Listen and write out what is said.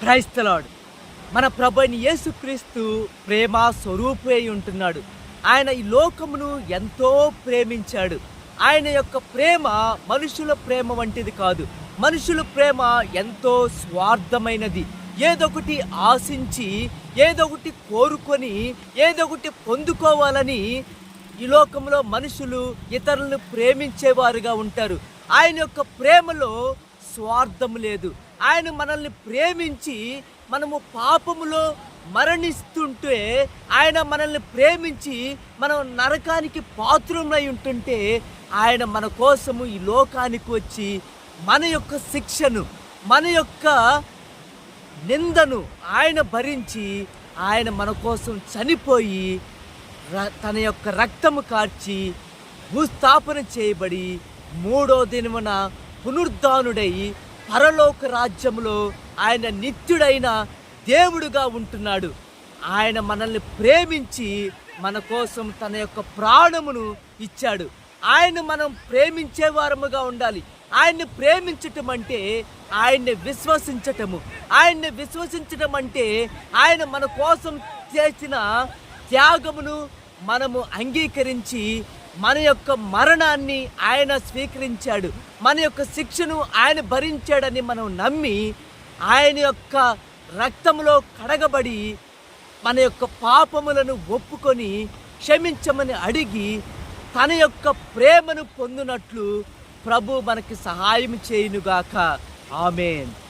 క్రైస్తలాడు మన ప్రభుని యేసుక్రీస్తు ప్రేమ స్వరూపై ఉంటున్నాడు. ఆయన ఈ లోకమును ఎంతో ప్రేమించాడు. ఆయన యొక్క ప్రేమ మనుషుల ప్రేమ వంటిది కాదు. మనుషుల ప్రేమ ఎంతో స్వార్థమైనది. ఏదొకటి ఆశించి ఏదొకటి కోరుకొని ఏదొకటి పొందుకోవాలని ఈ లోకంలో మనుషులు ఇతరులను ప్రేమించేవారుగా ఉంటారు. ఆయన యొక్క ప్రేమలో స్వార్థం లేదు. ఆయన మనల్ని ప్రేమించి మనము పాపములో మరణిస్తుంటే ఆయన మనల్ని ప్రేమించి మనం నరకానికి పాత్రమై ఉంటుంటే ఆయన మన కోసము ఈ లోకానికి వచ్చి మన యొక్క శిక్షను మన యొక్క నిందను ఆయన భరించి ఆయన మన కోసం చనిపోయి ర- తన యొక్క రక్తము కార్చి భూస్థాపన చేయబడి మూడో దినమున పునరుద్ధానుడై పరలోక రాజ్యములో ఆయన నిత్యుడైన దేవుడుగా ఉంటున్నాడు. ఆయన మనల్ని ప్రేమించి మన కోసం తన యొక్క ప్రాణమును ఇచ్చాడు. ఆయన మనం ప్రేమించే వారముగా ఉండాలి. ఆయన్ని ప్రేమించటం అంటే ఆయన్ని విశ్వసించటము. ఆయన్ని విశ్వసించటం అంటే ఆయన మన కోసం చేసిన త్యాగమును మనము అంగీకరించి మన యొక్క మరణాన్ని ఆయన స్వీకరించాడు. మన యొక్క శిక్షను ఆయన భరించాడని మనం నమ్మి ఆయన యొక్క రక్తములో కడగబడి మన యొక్క పాపములను ఒప్పుకొని క్షమించమని అడిగి తన యొక్క ప్రేమను పొందినట్లు ప్రభు మనకి సహాయం చేయునుగాక. ఆమెన్.